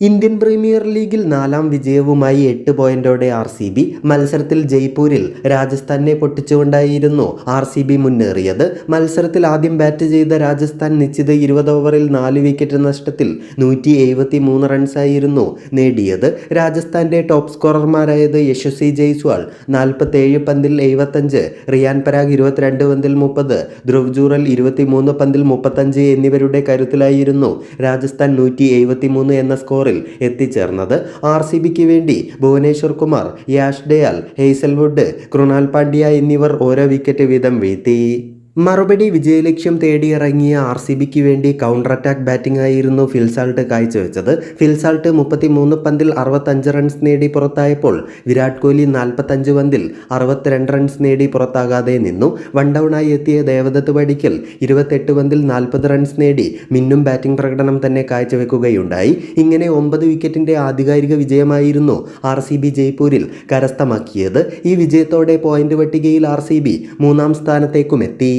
Indian premier ലീഗിൽ നാലാം വിജയവുമായി എട്ട് പോയിന്റോടെ ആർ സി ബി. മത്സരത്തിൽ ജയ്പൂരിൽ രാജസ്ഥാനെ പൊട്ടിച്ചുകൊണ്ടായിരുന്നു ആർ സി ബി മുന്നേറിയത്. മത്സരത്തിൽ ആദ്യം ബാറ്റ് ചെയ്ത രാജസ്ഥാൻ നിശ്ചിത ഇരുപത് ഓവറിൽ നാല് വിക്കറ്റ് നഷ്ടത്തിൽ നൂറ്റി എഴുപത്തി മൂന്ന് റൺസായിരുന്നു നേടിയത്. രാജസ്ഥാന്റെ ടോപ്പ് സ്കോറർമാരായത് യശസ്വി ജയ്സ്വാൾ നാൽപ്പത്തേഴ് പന്തിൽ എഴുപത്തഞ്ച് റിയാൻ പരാഗ് ഇരുപത്തിരണ്ട് പന്തിൽ മുപ്പത് ധ്രുവ് ജൂറൽ ഇരുപത്തിമൂന്ന് പന്തിൽ മുപ്പത്തഞ്ച് എന്നിവരുടെ കരുത്തിലായിരുന്നു രാജസ്ഥാൻ നൂറ്റി എഴുപത്തി മൂന്ന് എന്ന സ്കോറിൽ എത്തിച്ചേർന്നത് ആർ സി ബിക്ക് വേണ്ടി ഭുവനേശ്വർ കുമാർ യാഷ് ഡയാൽ ഹെയ്സൽവുഡ് കൃണാൽ പാണ്ഡ്യ എന്നിവർ ഓരോ വിക്കറ്റ് വീതം വീഴ്ത്തി. മറുപടി വിജയലക്ഷ്യം തേടിയിറങ്ങിയ ആർ സി ബിക്ക് വേണ്ടി കൗണ്ടർ അറ്റാക്ക് ബാറ്റിംഗ് ആയിരുന്നു ഫിൽസാൾട്ട് കാഴ്ചവെച്ചത്. ഫിൽസാൾട്ട് മുപ്പത്തിമൂന്ന് പന്തിൽ അറുപത്തഞ്ച് റൺസ് നേടി പുറത്തായപ്പോൾ വിരാട് കോഹ്ലി നാൽപ്പത്തഞ്ച് പന്തിൽ അറുപത്തിരണ്ട് റൺസ് നേടി പുറത്താകാതെ നിന്നു. വൺ ഡൗണായി എത്തിയ ദേവദത്ത് പടിക്കൽ ഇരുപത്തെട്ട് പന്തിൽ നാൽപ്പത് റൺസ് നേടി മിന്നും ബാറ്റിംഗ് പ്രകടനം തന്നെ കാഴ്ചവെക്കുകയുണ്ടായി. ഇങ്ങനെ ഒമ്പത് വിക്കറ്റിന്റെ ആധികാരിക വിജയമായിരുന്നു ആർ സി ബി ജയ്പൂരിൽ കരസ്ഥമാക്കിയത്. ഈ വിജയത്തോടെ പോയിന്റ് പട്ടികയിൽ ആർ സി ബി മൂന്നാം സ്ഥാനത്തേക്കും എത്തി.